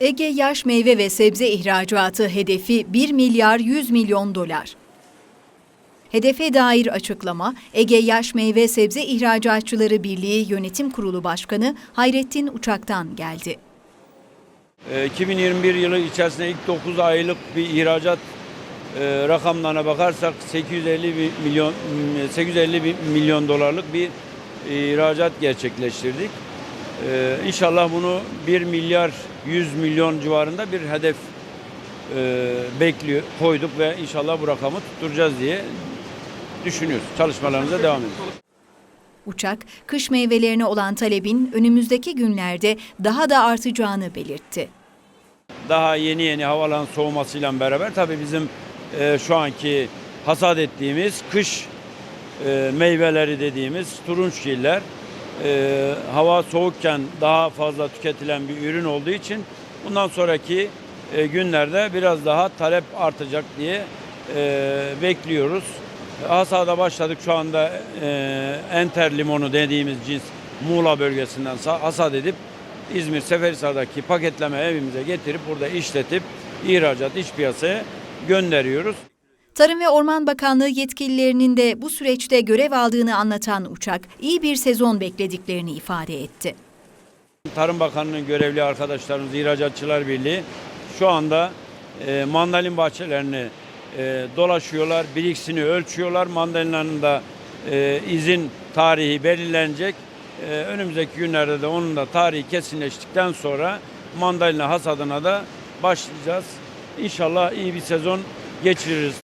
Ege yaş meyve ve sebze ihracatı hedefi 1 milyar 100 milyon dolar. Hedefe dair açıklama Ege Yaş Meyve Sebze İhracatçıları Birliği Yönetim Kurulu Başkanı Hayrettin Uçak'tan geldi. E, 2021 yılı içerisinde ilk 9 aylık bir ihracat e, rakamlarına bakarsak 850 bi- milyon 850 bi- milyon dolarlık bir ihracat gerçekleştirdik. E, İnşallah bunu 1 milyar 100 milyon civarında bir hedef e, bekliyor koyduk ve inşallah bu rakamı tutturacağız diye düşünüyoruz. Çalışmalarımıza devam ediyoruz. Uçak, kış meyvelerine olan talebin önümüzdeki günlerde daha da artacağını belirtti. daha yeni yeni havalan soğumasıyla beraber tabii bizim e, şu anki hasat ettiğimiz kış e, meyveleri dediğimiz turunçgiller e, hava soğukken daha fazla tüketilen bir ürün olduğu için bundan sonraki e, günlerde biraz daha talep artacak diye e, bekliyoruz. Hasada başladık şu anda e, enter limonu dediğimiz cins Muğla bölgesinden sa- hasat edip İzmir Seferihisar'daki paketleme evimize getirip burada işletip ihracat iç piyasaya gönderiyoruz. Tarım ve Orman Bakanlığı yetkililerinin de bu süreçte görev aldığını anlatan Uçak, iyi bir sezon beklediklerini ifade etti. Tarım Bakanlığı'nın görevli arkadaşlarımız İhracatçılar Birliği şu anda e, mandalin bahçelerini e, dolaşıyorlar, biriksini ölçüyorlar. Mandalina'nın da e, izin tarihi belirlenecek. E, önümüzdeki günlerde de onun da tarihi kesinleştikten sonra mandalina hasadına da başlayacağız. İnşallah iyi bir sezon geçiririz.